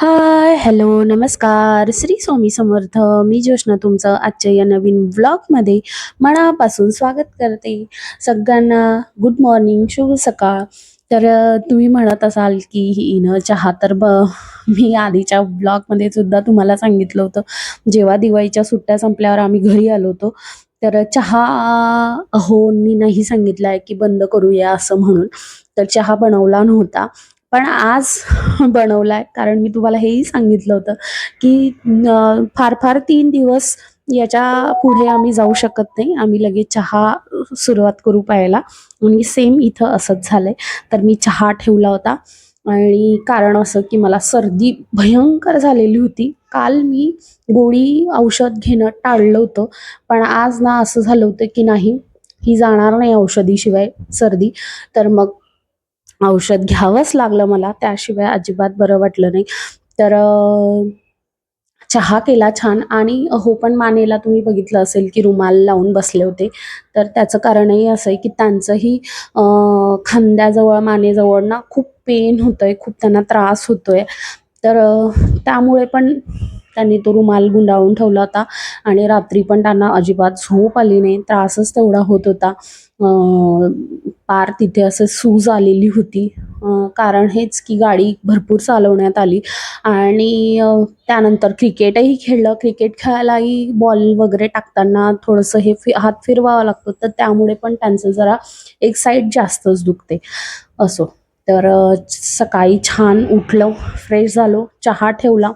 हाय, hello, नमस्कार. श्री स्वामी समर्थ. मी ज्योष्णा तुमचं आजच्या या नवीन ब्लॉगमध्ये मनापासून स्वागत करते. सगळ्यांना गुड मॉर्निंग, शुभ सकाळ. तर तुम्ही म्हणत असाल की हिनं चहा तर ब मी आधीच्या ब्लॉगमध्ये सुद्धा तुम्हाला सांगितलं होतं. जेव्हा दिवाळीच्या सुट्ट्या संपल्यावर आम्ही घरी आलो होतो, तर चहा अहोंनी नाही सांगितलं आहे की बंद करूया असं म्हणून. तर चहा बनवला नव्हता. पण आज बनवलाय कारण मी तुम्हाला हेही सांगितलं होतं की फार फार तीन दिवस याच्यापुढे आम्ही जाऊ शकत नाही. आम्ही लगेच चहा सुरुवात करू पाहायला म्हणजे सेम इथं असंच झालंय. तर मी चहा ठेवला होता आणि कारण असं की मला सर्दी भयंकर झालेली होती. काल मी गोळी औषध घेणं टाळलं होतं. पण आज ना असं झालं होतं की नाही, ही जाणार नाही औषधीशिवाय सर्दी. तर मग औषध घ्यावंच लागलं मला. त्याशिवाय अजिबात बरं वाटलं नाही. तर चहा केला छान आणि हो पण मानेला तुम्ही बघितलं असेल की रुमाल लावून बसले होते. तर त्याचं कारणही असं आहे की त्यांचंही खांद्याजवळ, मानेजवळ ना खूप पेन होतंय, खूप त्यांना त्रास होतोय. तर त्यामुळे पण त्यांनी तो रुमाल गुंडाळून ठेवला होता आणि रात्री पण त्यांना अजिबात झोप आली नाही. त्रासच तेवढा होत होता. पार तिथे असं सूज आलेली होती. कारण हेच की गाडी भरपूर चालवण्यात आली आणि त्यानंतर क्रिकेटही खेळलं. क्रिकेट खेळायलाही बॉल वगैरे टाकताना थोडंसं हे फि हात फिरवावा लागतो. तर त्यामुळे पण त्यांचं जरा एक साईड जास्तच दुखते. असो. तर सकाळी छान उठलं, फ्रेश झालो, चहा ठेवला.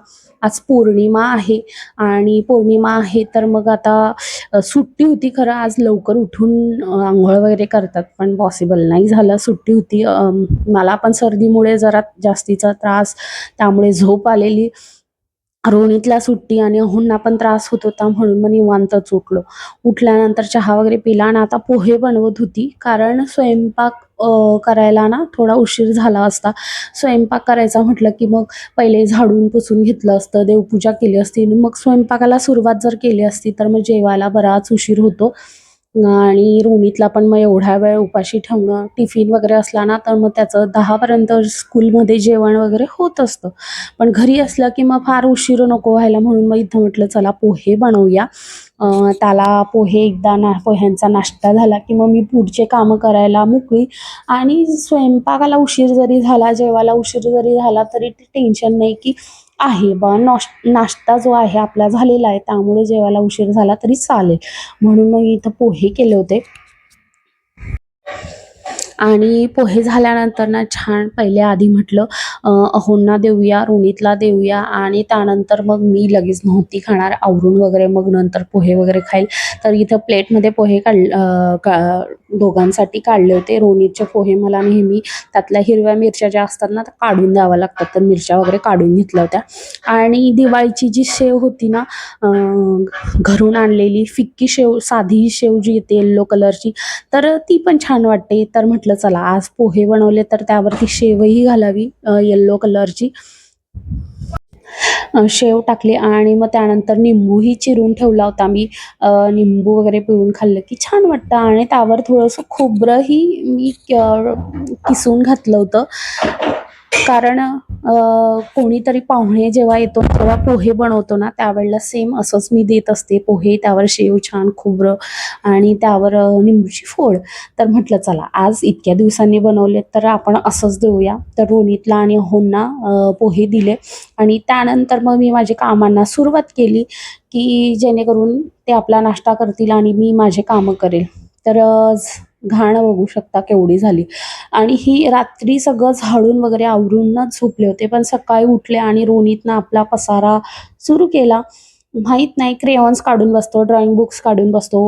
आज पौर्णिमा आहे आणि पौर्णिमा आहे तर मग आता सुट्टी होती खरं आज लवकर उठून आंघोळ वगैरे करतात, पण पॉसिबल नाही झालं. सुट्टी होती. मला पण सर्दीमुळे जरा जास्तीचा त्रास, त्यामुळे झोप आलेली. रोहितला सुट्टी आणि अहोंना पण त्रास होत होता म्हणून मग निवांतच उठलो. उठल्यानंतर चहा वगैरे पिला आणि आता पोहे बनवत होती. कारण स्वयंपाक करायला ना थोडा उशीर झाला असता. स्वयंपाक करायचा म्हटलं की मग पहिले झाडून पुसून घेतलं असतं, देवपूजा केली असती आणि मग स्वयंपाकाला सुरुवात जर केली असती तर मग जेवायला बराच उशीर होतो आणि रोमितला पण मग एवढा वेळ उपाशी ठेवणं, टिफिन वगैरे असला ना तर मग त्याचं दहापर्यंत स्कूलमध्ये जेवण वगैरे होत असतं. पण घरी असलं की मग फार उशीर नको व्हायला म्हणून मग इथं म्हटलं चला पोहे बनवूया. त्याला पोहे एकदा ना पोह्यांचा नाश्ता झाला की मग मी पुढचे कामं करायला मोकळी आणि स्वयंपाकाला उशीर जरी झाला, जेवायला उशीर जरी झाला तरी टेन्शन नाही की आहे बा नॉश नाश्ता जो आहे आपला झालेला आहे, त्यामुळे जेवायला उशीर झाला तरी चालेल. म्हणून मग इथं पोहे केले होते. आणि पोहे झाल्यानंतर ना छान पहिले आधी म्हटलं अहोंना देऊया, रोणीतला देऊया आणि त्यानंतर मग मी लगेच नव्हती खाणार. आवरून वगैरे मग नंतर पोहे वगैरे खाईल. तर इथं प्लेटमध्ये पोहे काढ का दोघांसाठी काढले होते. रोहितचे पोहे मला नेहमी त्यातल्या हिरव्या मिरच्या ज्या असतात ना, त्या काढून द्याव्या लागतात. तर मिरच्या वगैरे काढून घेतल्या होत्या आणि दिवाळीची जी शेव होती ना घरून आणलेली फिक्की शेव, साधी शेव जी येते येल्लो कलरची, तर ती पण छान वाटते. तर म्हटलं चला आज पोहे बनवले तर त्यावरती शेवही घालावी येल्लो कलरची. शेव टाकली आणि मग त्यानंतर निंबूही चिरून ठेवला होता मी. निंबू वगैरे पिळून खाल्लं की छान वाटतं आणि त्यावर थोडंसं खोबरंही मी किसून घातलं होतं. कारण कोणीतरी पाहुणे जेव्हा येतो तेव्हा पोहे बनवतो ना, त्यावेळेला सेम असंच मी देत असते. पोहे, त्यावर शेव छान, खोबरं आणि त्यावर निंबूची फोड. तर म्हटलं चला आज इतक्या दिवसांनी बनवले तर आपण असंच देऊया. तर रोहितला आणि अहोंना पोहे दिले आणि त्यानंतर मग मी माझ्या कामांना सुरुवात केली, की जेणेकरून ते आपला नाश्ता करतील आणि मी माझे कामं करेल. तर घाण बघू शकता केवढी झाली आणि ही रात्री सगळं झाडून वगैरे आवरूनच झोपले होते. पण सकाळी उठले आणि रोनीतनं आपला पसारा सुरू केला. माहीत नाही क्रेयॉन्स काढून बसतो, ड्रॉइंग बुक्स काढून बसतो,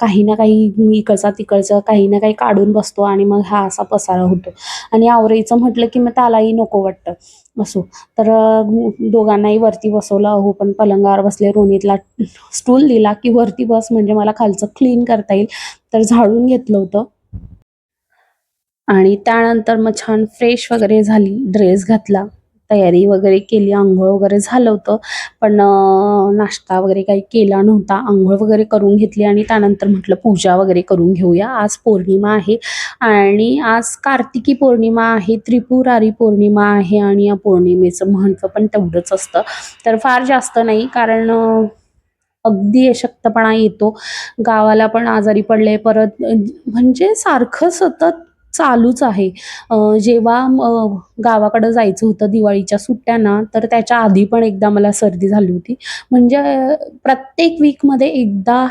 काही ना काही इकडचा तिकडचं काही ना काही काढून बसतो आणि मग हा असा पसारा होतो आणि आवरेचं म्हटलं की मग त्यालाही नको वाटतं. असो. तर दोघांनाही वरती बसवलं. अहो पण पलंगावर बसले. रोनीतला स्टूल दिला की वरती बस म्हणजे मला खालचं क्लीन करता येईल. तर झाडून घेतलं होतं. आणि त्यानंतर मग छान फ्रेश वगैरे झाली, ड्रेस घातला. तयारी वगैरे केली आंघोळ वगैरे झालं होतं. पण नाश्ता वगैरे काही केला नव्हता. आंघोळ वगैरे करून घेतली आणि त्यानंतर म्हटलं पूजा वगैरे करून घेऊया. आज पौर्णिमा आहे. आणि आज कार्तिकी पौर्णिमा आहे त्रिपुरारी पौर्णिमा आहे आणि या पौर्णिमेचं महत्त्व पण तेवढंच असतं. तर फार जास्त नाही कारण अगदी अशक्तपणा येतो. गावाला पण आजारी पडले परत म्हणजे सारखं सतत चालूच आहे. जेव्हा गावाकडं जायचं होतं दिवाळीच्या सुट्ट्यांना तर त्याच्या आधी पण एकदा मला सर्दी झाली होती. म्हणजे प्रत्येक वीकमध्ये एकदा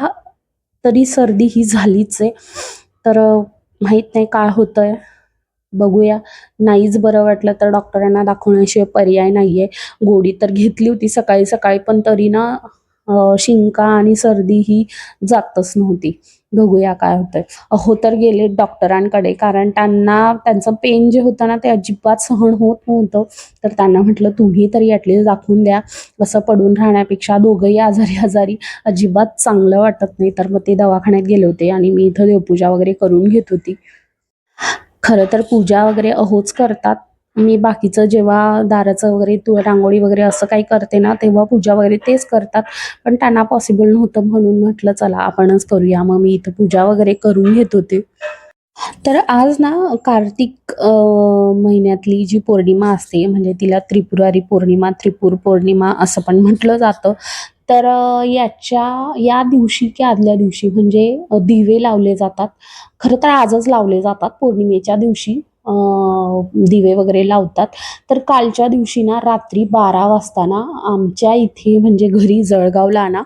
तरी सर्दी ही झालीच आहे. तर माहीत नाही काय होतं आहे बघूया. नाहीच बरं वाटलं तर डॉक्टरांना दाखवण्याशिवाय पर्याय नाही आहे गोळी तर घेतली होती सकाळी सकाळी पण तरी ना शिंका आणि सर्दी ही जातच नव्हती. बघूया काय होतंय. अहो तर गेले डॉक्टरांकडे कारण त्यांना त्यांचं पेन जे होतं ना ते अजिबात सहन होत नव्हतं. तर त्यांना म्हटलं तुम्ही तरी ॲटलिस्ट दाखवून द्या. असं पडून राहण्यापेक्षा दोघंही आजारी आजारी अजिबात चांगलं वाटत नाही. तर मग ते दवाखान्यात गेले होते आणि मी इथं देवपूजा वगैरे करून घेत होती. खरं तर पूजा वगैरे अहोच करतात. मी बाकीचं जेव्हा दाराचं वगैरे तु रांगोळी वगैरे असं काही करते ना तेव्हा पूजा वगैरे तेच करतात. पण त्यांना पॉसिबल नव्हतं म्हणून म्हटलं चला आपणच करूया. मग मी इथं पूजा वगैरे करून घेत होते. तर आज ना कार्तिक महिन्यातली जी पौर्णिमा असते म्हणजे तिला त्रिपुरारी पौर्णिमा त्रिपूर पौर्णिमा असं पण म्हटलं जातं. तर याच्या या दिवशी की आदल्या दिवशी म्हणजे दिवे लावले जातात. खरं तर आजच लावले जातात पौर्णिमेच्या दिवशी. दिवे वगैरे लावतात. तर कालच्या दिवशी ना रात्री बारा वाजता ना आमच्या इथे म्हणजे घरी जळगावला ना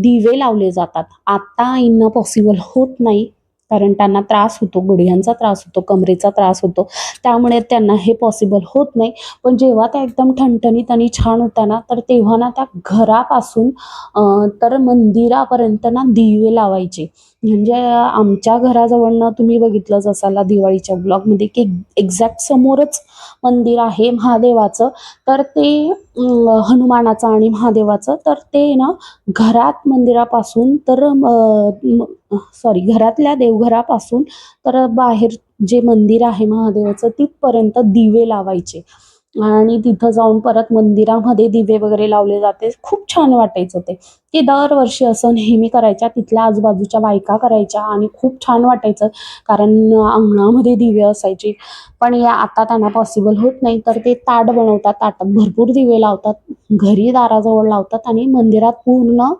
दिवे लावले जातात. आता आईंना पॉसिबल होत नाही कारण त्यांना त्रास होतो गुडघ्यांचा त्रास होतो कमरेचा त्रास होतो. त्यामुळे त्यांना हे पॉसिबल होत नाही. पण जेव्हा त्या एकदम ठणठणीत आणि छान होत्या ना तर तेव्हा ना त्या घरापासून तर मंदिरापर्यंत ना दिवे लावायचे. म्हणजे आमच्या घराजवळनं तुम्ही बघितलंच असाल दिवाळीच्या ब्लॉगमध्ये की एक्झॅक्ट समोरच मंदिर आहे महादेवाचं. तर ते हनुमानाचं आणि महादेवाचं. तर ते ना घरात मंदिरापासून तर सॉरी घरातल्या देवघरापासून तर बाहेर जे मंदिर आहे महादेवाचं तिथपर्यंत दिवे लावायचे. आणि तिथं जाऊन परत मंदिरामध्ये दिवे वगैरे लावले जाते. खूप छान वाटायचं ते. ते दरवर्षी असं नेहमी करायच्या तिथल्या आजूबाजूच्या बायका करायच्या आणि खूप छान वाटायचं. कारण अंगणामध्ये दिवे असायचे. पण या आता त्यांना पॉसिबल होत नाही. तर ते ताट बनवतात ताटात भरपूर दिवे लावतात घरी दाराजवळ लावतात आणि मंदिरात पूर्ण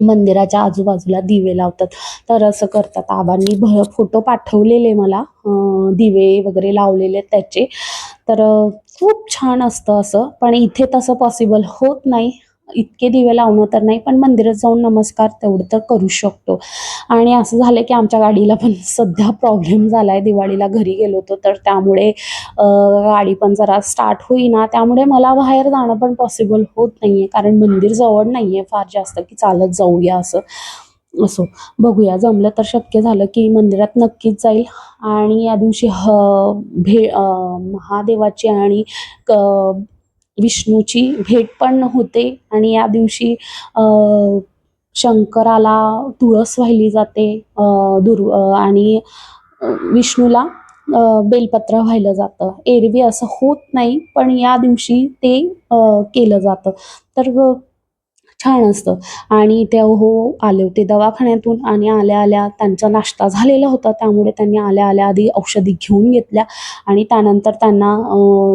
मंदिराच्या आजूबाजूला दिवे लावतात. तर असं करतात. आबांनी भ फोटो पाठवलेले मला. दिवे वगैरे लावलेले त्याचे. तर खूप छान असतं असं. पण इथे तसं पॉसिबल होत नाही. इतके दिवे लावणं तर नाही पण मंदिरात जाऊन नमस्कार तेवढं तर करू शकतो. आणि असं झालं की आमच्या गाडीला पण सध्या प्रॉब्लेम झाला आहे दिवाळीला घरी गेलो होतो तर त्यामुळे गाडी पण जरा स्टार्ट होईना. त्यामुळे मला बाहेर जाणं पण पॉसिबल होत नाही आहे कारण मंदिर जवळ नाही आहे फार जास्त की चालत जाऊया असं. असो. बघूया जमलं तर शक्य झालं की मंदिरात नक्कीच जाईल. आणि या दिवशी ह भे महादेवाची आणि क विष्णूची भेट पण होते. आणि या दिवशी शंकराला तुळस वाहिली जाते अं, दुर् आणि विष्णूला बेलपत्र व्हायलं जातं. एरवी असं होत नाही पण या दिवशी ते केलं जातं. तर छान असतं. आणि ते हो आले होते दवाखान्यातून आणि आल्या आल्या त्यांचा नाश्ता झालेला होता. त्यामुळे त्यांनी आल्या आल्या आधी औषधी घेऊन घेतल्या आणि त्यानंतर त्यांना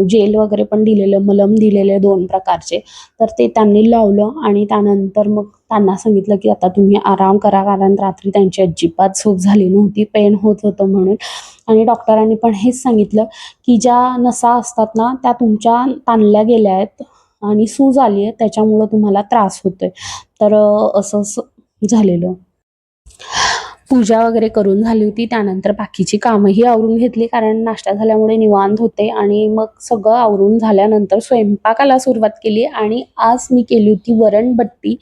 जेल वगैरे पण दिलेलं मलम दिलेले दोन प्रकारचे. तर ते त्यांनी लावलं आणि त्यानंतर मग त्यांना सांगितलं की आता तुम्ही आराम करा कारण रात्री त्यांची अजिबात झोप झाली नव्हती पेन होत होतं म्हणून. आणि डॉक्टरांनी पण हेच सांगितलं की ज्या नसा असतात ना त्या तुमच्या ताणल्या गेल्या आहेत. आणि सूज आली आहे त्याच्यामुळं तुम्हाला त्रास होतोय. तर असं झालेलं. पूजा वगैरे करून झाली होती त्यानंतर बाकीची कामंही आवरून घेतली कारण नाश्ता झाल्यामुळे निवांत होते आणि मग सगळं आवरून झाल्यानंतर स्वयंपाकाला सुरुवात केली आणि आज मी केली होती वरणबट्टी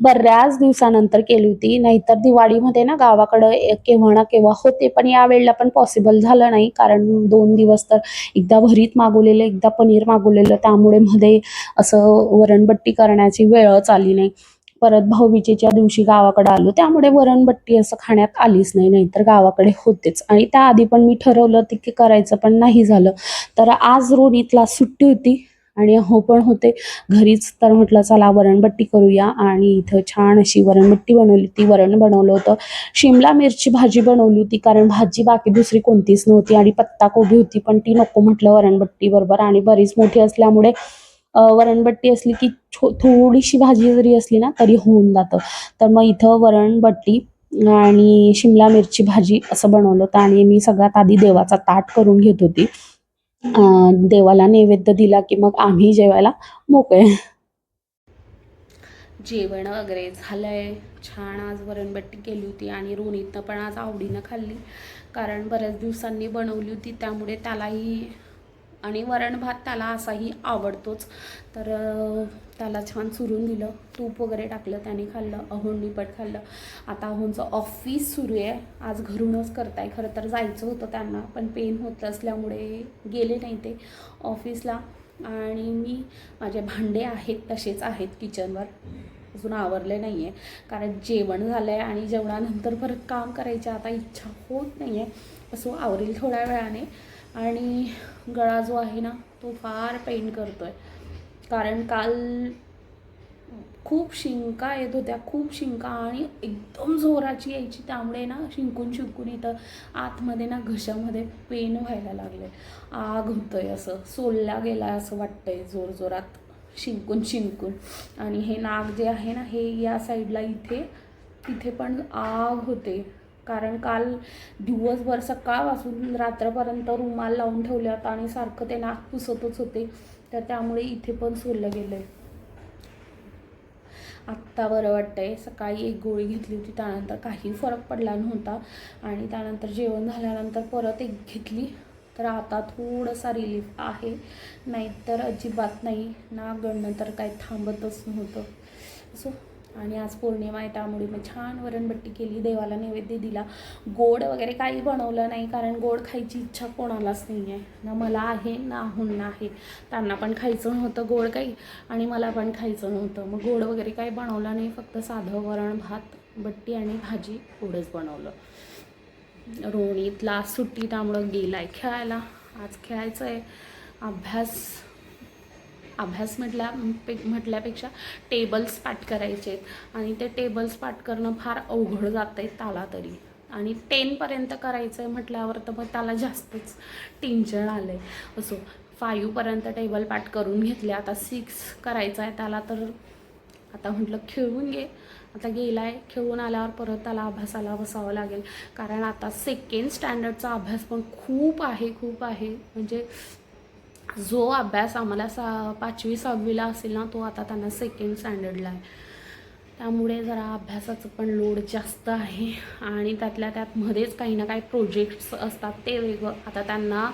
बऱ्याच दिवसानंतर केली होती नाहीतर दिवाळीमध्ये ना गावाकडं केव्हा ना केव्हा होते पण या वेळेला पण पॉसिबल झालं नाही कारण दोन दिवस तर एकदा भरीत मागवलेलं एकदा पनीर मागवलेलं त्यामुळे मध्ये असं वरणबट्टी करण्याची वेळच आली नाही. परत भाऊबीजेच्या दिवशी गावाकडे आलो. त्यामुळे वरणबट्टी असं खाण्यात आलीच नाही नाहीतर गावाकडे होतेच. आणि त्याआधी पण मी ठरवलं ते की करायचं पण नाही झालं. तर आज रोनीतला सुट्टी होती आणि हो पण होते. घरीच तर म्हटलं चला वरणबट्टी करूया. आणि इथं छान अशी वरणबट्टी बनवली ती वरण बनवलं होतं. शिमला मिरची भाजी बनवली होती कारण भाजी बाकी दुसरी कोणतीच नव्हती. आणि पत्ता कोबी होती पण ती नको म्हटलं वरणबट्टी बरोबर. आणि बरीच मोठी असल्यामुळे वरणबट्टी असली की छो थोडीशी भाजी जरी असली ना तरी होऊन जातं. तर मग इथं वरणबट्टी आणि शिमला मिरची भाजी असं बनवलं होतं आणि मी सगळ्यात आधी देवाचा ताट करून घेत होती. देवाला नैवेद्य दिला की मग आम्ही जेवायला मोकळे. जेवण वगैरे झालंय. छान आज वरणबट्टी केली होती आणि रोनीतनं पण आज आवडीनं खाल्ली. कारण बऱ्याच दिवसांनी बनवली होती त्यामुळे त्यालाही आणि वरण भात त्याला असाही आवडतोच. तर त्याला छान चुरून दिलं. तूप वगैरे टाकलं त्याने खाल्लं अहोंनी निपट खाल्लं. आता अहोंचं ऑफिस सुरू आहे. आज घरूनच करताय. खरं तर जायचं होतं त्यांना पण पेन होत असल्यामुळे गेले नाही ते ऑफिसला आणि मी माझे भांडे आहेत तसेच आहेत किचनवर अजून आवरले नाही आहे कारण जेवण झालं आहे आणि जेवणानंतर परत काम करायची आता इच्छा होत नाही आहे असो आवरेल थोड्या वेळाने. आणि गळा जो आहे ना तो फार पेन करतो आहे कारण काल खूप शिंका येत होत्या खूप शिंका आणि एकदम जोराची यायची. त्यामुळे ना शिंकून शिंकून इथं आतमध्ये ना घशामध्ये पेन व्हायला लागले आग होतंय असं. सोलला गेला असं वाटतंय जोर जोरात. शिंकून शिंकून. आणि हे नाक जे आहे ना हे या साईडला इथे तिथे पण आग होते. कारण काल दिवसभर सकाळपासून रात्रपर्यंत रुमाल लावून ठेवले होता आणि सारखं ते नाक पुसतच होते. तर त्यामुळे इथे पण सोडलं गेलं आहे आत्ता बरं वाटतंय. सकाळी एक गोळी घेतली होती. त्यानंतर काही फरक पडला नव्हता. आणि त्यानंतर जेवण झाल्यानंतर परत एक घेतली. तर आता थोडासा रिलीफ आहे. नाहीतर अजिबात नाही. ना गणणं तर काही थांबतच नव्हतं. सो आणि आज पौर्णिमा आहे त्यामुळे मग छान वरणबट्टी केली देवाला नैवेद्य दिला. गोड वगैरे काही बनवलं नाही कारण गोड खायची इच्छा कोणालाच नाही आहे ना मला आहे ना हुंना आहे त्यांना पण खायचं नव्हतं गोड काही आणि मला पण खायचं नव्हतं. मग गोड वगैरे काही बनवलं नाही फक्त साधं वरण भात बट्टी आणि भाजी एवढंच बनवलं. रोणीतला सुट्टी त्यामुळं गेलाय खेळायला. आज खेळायचं आहे अभ्यास अभ्यास म्हटल्या पे म्हटल्यापेक्षा टेबल्स पाठ करायचे आहेत आणि ते टेबल्स पाठ करणं फार अवघड जातं आहे त्याला तरी. आणि टेनपर्यंत करायचं आहे म्हटल्यावर तर मग त्याला जास्तच टेन्शन आलं आहे असो फाईव्हपर्यंत टेबल पाठ करून घेतले आता सिक्स करायचं आहे त्याला तर आता म्हटलं खेळून घे. आता गेला आहे खेळून आल्यावर परत त्याला अभ्यासाला बसावं लागेल. कारण आता सेकंड स्टँडर्डचा अभ्यास पण खूप आहे खूप आहे. म्हणजे जो अभ्यास आम्हाला सा पाचवी सहावीला असेल ना तो आता त्यांना सेकंड स्टँडर्डला आहे. त्यामुळे जरा अभ्यासाचं पण लोड जास्त आहे. आणि त्यातल्या त्यात मध्येच काही ना काही प्रोजेक्ट्स असतात ते वेगळं. आता त्यांना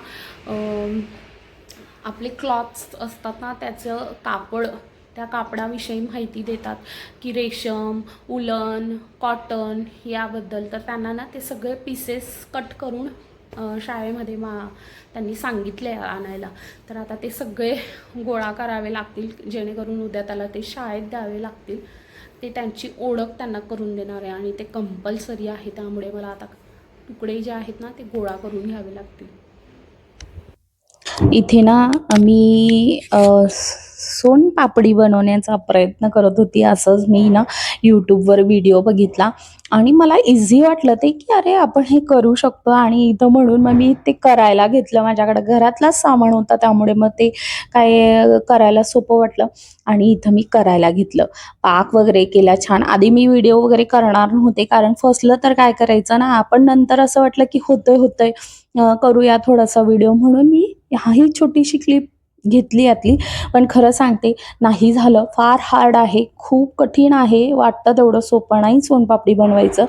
आपले क्लॉथ्स असतात ना त्याचं कापड त्या कापडाविषयी माहिती देतात. की रेशम उलन कॉटन याबद्दल. तर त्यांना ना ते सगळे पीसेस कट करून शाळेमध्ये मा त्यांनी सांगितले आणायला. तर आता ते सगळे गोळा करावे लागतील जेणेकरून उद्या त्याला ते शाळेत द्यावे लागतील. ते त्यांची ओळख त्यांना करून देणार आहे आणि ते कंपल्सरी आहे. त्यामुळे मला आता तुकडे जे आहेत ना ते गोळा करून घ्यावे लागतील. इथे ना मी सोनपापडी बनवण्याचा प्रयत्न करत होती. असंच मी ना यूट्यूबवर व्हिडिओ बघितला. आणि मला इझी वाटलं ते की अरे आपण हे करू शकतो. आणि इथं म्हणून मग मी ते करायला घेतलं. माझ्याकडे घरातलाच सामान होता त्यामुळे मग ते काय करायला सोपं वाटलं. आणि इथं मी करायला घेतलं. पाक वगैरे केला छान. आधी मी व्हिडिओ वगैरे करणार नव्हते कारण फसलं तर काय करायचं ना? आपण नंतर असं वाटलं की होतंय होतंय. करूया थोडासा व्हिडिओ म्हणून मी ह्याही छोटीशी क्लिप घेतली यातली. पण खरं सांगते नाही झालं. फार हार्ड आहे. खूप कठीण आहे वाटतं तेवढं सोपं नाही सोनपापडी बनवायचं.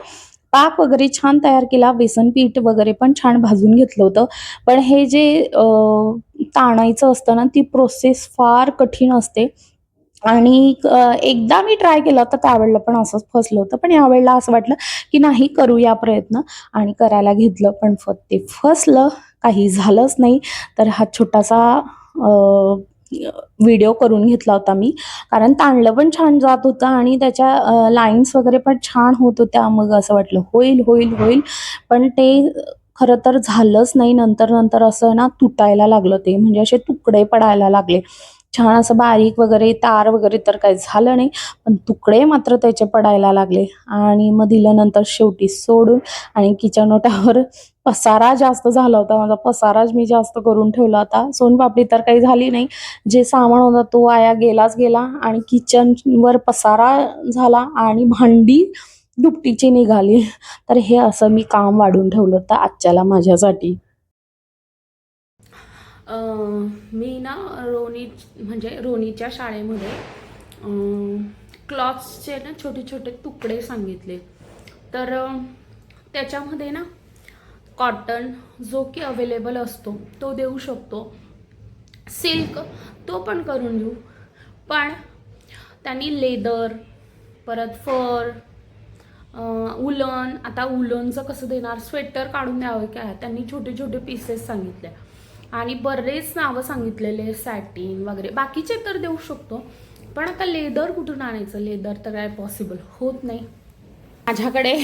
पाक वगैरे छान तयार केला. बेसन पीठ वगैरे पण छान भाजून घेतलं होतं. पण हे जे ताणायचं असतं ना ती प्रोसेस फार कठीण असते. आणि एकदा मी ट्राय केला होता त्यावेळेला पण असंच फसलं होतं. पण यावेळेला असं वाटलं की नाही करूया प्रयत्न. आणि करायला घेतलं पण फ ते फसलं. काही झालंच नाही. तर हा छोटासा व्हिडिओ करून घेतला होता मी. कारण ताणलं पण छान जात होतं आणि त्याच्या लाईन्स वगैरे पण छान होत होत्या. मग असं वाटलं होईल होईल होईल. पण ते खरं तर झालंच नाही. नंतर नंतर असं ना तुटायला लागलं ते. म्हणजे असे तुकडे पडायला लागले. छान असं बारीक वगैरे तार वगैरे तर काही झालं नाही पण तुकडे मात्र त्याचे पडायला लागले. आणि मग दिल्यानंतर शेवटी सोडून आणि किचन ओट्यावर पसारा जास्त झाला होता. माझा पसाराच मी जास्त करून ठेवला होता. सोनपापडी तर काही झाली नाही. जे सामान होता तो आया गेलाच गेला आणि किचनवर पसारा झाला आणि भांडी दुपटीची निघाली. तर हे असं मी काम वाढून ठेवलं होतं आजच्याला माझ्यासाठी. मी ना रोनी म्हणजे रोनीच्या शाळेमध्ये क्लॉथ्सचे ना छोटे छोटे तुकडे सांगितले. तर त्याच्यामध्ये ना कॉटन जो की अवेलेबल असतो तो देऊ शकतो. सिल्क तो पण करून देऊ पण त्यांनी लेदर परत फर उलन आता उलनचं कसं देणार? स्वेटर काढून द्यावं काय त्यांनी छोटे छोटे पीसेस सांगितले. आणि बरेच नावं सांगितलेले सॅटिन वगैरे. बाकीचे तर देऊ शकतो. पण आता लेदर कुठून आणायचं? लेदर तर काय पॉसिबल होत नाही. माझ्याकडे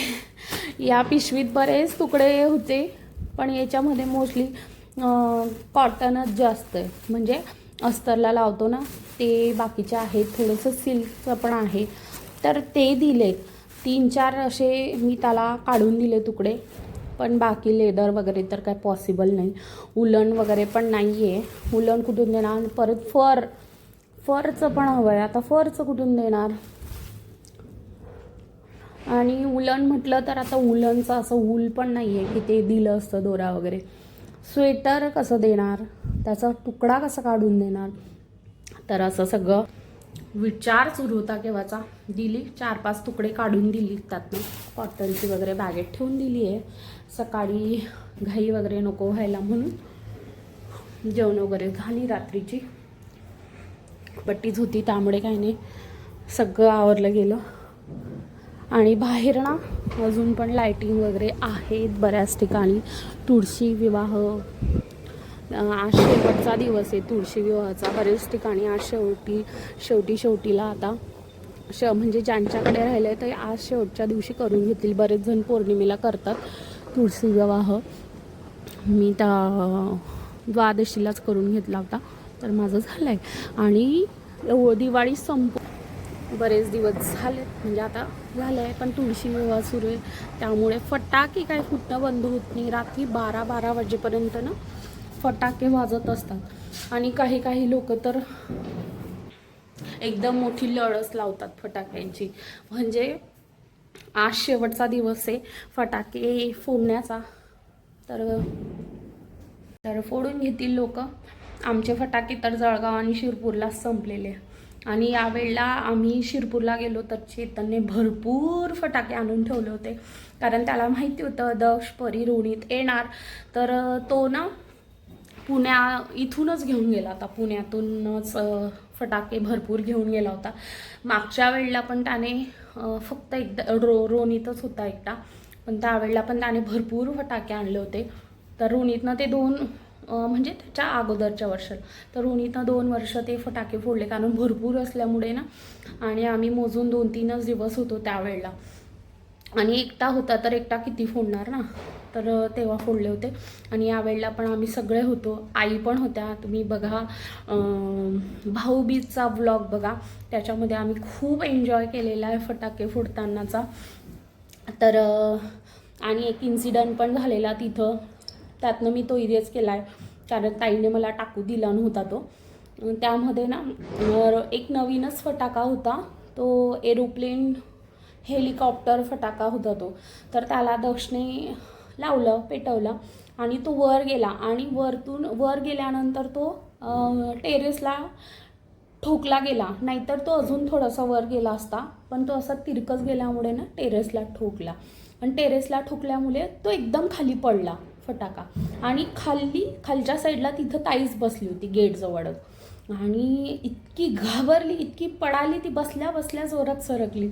या पिशवीत बरेच तुकडे होते पण याच्यामध्ये मोस्टली कॉटनच जास्त आहे. म्हणजे अस्तरला लावतो ना ते बाकीचे आहेत. थोडंसं सिल्कचं पण आहे. तर ते दिले तीन चार असे मी त्याला काढून दिले तुकडे. पण बाकी लेदर वगैरे तर काय पॉसिबल नाही. उलन वगैरे पण नाही आहे उलन कुठून देणार? आणि परत फर. फरचं पण हवं आहे आता फरचं कुठून देणार? आणि उलन म्हटलं तर आता उलनचं असं ऊल पण नाही आहे की ते दिलं असतं दोरा वगैरे. स्वेटर कसं देणार? त्याचा तुकडा कसा काढून देणार? तर असं सगळं विचार सुरू होता केव्हाचा. दिली चार पाच तुकडे काढून दिली त्यातनं. कॉटनची वगैरे बॅगेत ठेवून दिली आहे सकाळी घाई वगैरे नको व्हायला म्हणून जेवण वगैरे झाली रात्रीची. पट्टीच होती त्यामुळे काही नाही सगळं आवरलं गेलं. आणि बाहेर ना अजून पण लायटिंग वगैरे आहेत बऱ्याच ठिकाणी. तुळशी विवाह आज शेवटचा दिवस आहे तुळशी विवाहाचा. बरेच ठिकाणी आज शेवटी शेवटी शेवटीला आता श म्हणजे ज्यांच्याकडे राहिले आहे ते आज शेवटच्या दिवशी करून घेतील. बरेच जण पौर्णिमेला करतात. तुळशी विवाह. मी त्या द्वादशीलाच करून घेतला होता. तर माझं झालं आहे आणि दिवाळी संप बरेच दिवस झालेत. म्हणजे आता झालं आहे पण तुळशी विवाह सुरू आहे. त्यामुळे फटाके काय फुटणं बंद होत नाही. रात्री बारा बारा वाजेपर्यंत ना फटाके वाजत असतात. आणि काही काही लोक तर एकदम मोठी लढस लावतात फटाक्यांची. म्हणजे आज शेवटचा दिवस आहे फटाके फोडण्याचा. तर तर फोडून घेतील लोक. आमचे फटाके तर जळगाव आणि शिरपूरला संपलेले. आणि यावेळेला आम्ही शिरपूरला गेलो तर चेतनने भरपूर फटाके आणून ठेवले होते. कारण त्याला माहिती होतं दक्ष परी रोणीत येणार. तर तो ना पुण्या इथूनच घेऊन गेला होता. पुण्यातूनच फटाके भरपूर घेऊन गेला होता. मागच्या वेळेला पण त्याने फक्त एकदा रो रोनीतच होता एकटा. पण त्यावेळेला पण त्याने भरपूर फटाके आणले होते. तर रोनीतनं ते दोन म्हणजे त्याच्या अगोदरच्या वर्षाला तर रोनीतनं दोन वर्ष ते फटाके फोडले कारण भरपूर असल्यामुळे ना आणि आम्ही मोजून दोन तीनच दिवस होतो त्यावेळेला. आणि एकटा होता तर एकटा किती फोडणार ना? तर तेव्हा फोडले होते. आणि यावेळेला पण आम्ही सगळे होतो. आई पण होत्या. तुम्ही बघा भाऊबीजचा व्लॉग बघा. त्याच्यामध्ये आम्ही खूप एन्जॉय केलेला आहे फटाके फोडतानाचा. तर आणि एक इन्सिडंट पण झालेला तिथं. त्यातनं मी तो इरेज केला आहे कारण ताईने मला टाकू दिला नव्हता तो. त्यामध्ये ना एक नवीनच फटाका होता. तो एरोप्लेन हेलिकॉप्टर फटाका होता तो. तर त्याला दक्षिणे लावलं पेटवलं आणि तो वर गेला. आणि वरतून वर गेल्यानंतर तो टेरेसला ठोकला गेला. नाहीतर तो अजून थोडासा वर गेला असता पण तो असा तिरकस गेल्यामुळे ना टेरेसला ठोकला. आणि टेरेसला ठोकल्यामुळे तो एकदम खाली पडला फटाका. आणि खाली खालच्या साईडला तिथं ताईच बसली होती गेटजवळच आणि इतकी घाबरली इतकी पडाली ती बसल्या बसल्या जोरात सरकली.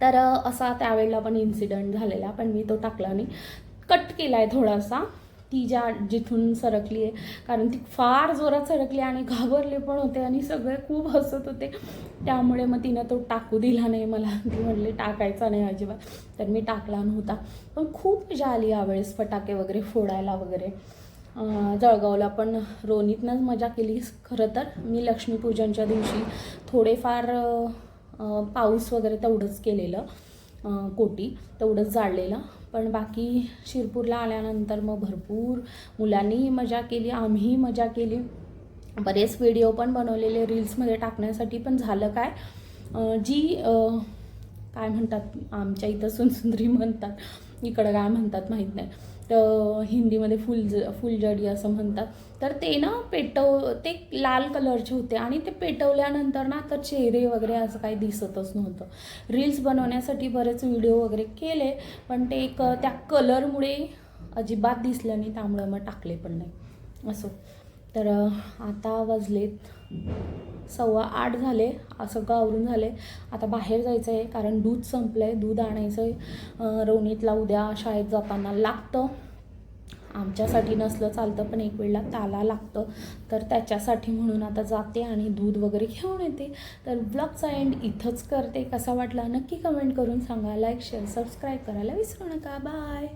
तर असा त्यावेळेला पण इन्सिडंट झालेला पण मी तो टाकला नाही. कट केला आहे थोडासा. ती ज्या जिथून सरकली आहे कारण ती फार जोरात सरकली आणि घाबरले पण होते आणि सगळे खूप हसत होते. त्यामुळे मग तिनं तो टाकू दिला नाही. मला ती म्हणले टाकायचा नाही अजिबात. तर मी टाकला नव्हता. पण खूप मजा आली यावेळेस फटाके वगैरे फोडायला वगैरे. जळगावला पण रोनीतनंच मजा केली. खरं तर मी लक्ष्मीपूजनच्या दिवशी थोडेफार पाऊस वगैरे तेवढंच केलेलं कोटी तेवढंच जाळलेलं. पण बाकी शिरपूरला आल्यानंतर मग भरपूर मुलांनीही मजा केली आम्हीही मजा केली. बरेच व्हिडिओ पण बनवलेले रील्समध्ये टाकण्यासाठी पण झालं काय? जी काय म्हणतात आमच्या इथं सुनसुंदरी म्हणतात इकडं काय म्हणतात माहीत नाही. हिंदीमध्ये फुल फुलजडी असं म्हणतात. तर ते ना पेटव ते लाल कलरचे होते आणि ते पेटवल्यानंतर ना तर चेहरे वगैरे असं काही दिसतच नव्हतं. रील्स बनवण्यासाठी बरेच व्हिडिओ वगैरे केले पण ते एक त्या कलरमुळे अजिबात दिसलं नाही त्यामुळं मग टाकले पण नाही. असं. तर आता वाजलेत सव्वा आठ झाले असं आवरून झाले. आता बाहेर जायचं आहे कारण दूध संपलं आहे दूध आणायचं आहे. रोणीतला उद्या शाळेत जाताना लागतं. आमच्यासाठी नसलं चालतं पण एक वेळेला त्याला लागतं. तर त्याच्यासाठी म्हणून आता जाते आणि दूध वगैरे घेऊन येते. तर ब्लॉगचा एंड इथंच करते. कसा वाटला नक्की कमेंट करून सांगा. लाईक शेअर सबस्क्राईब करायला विसरू नका. बाय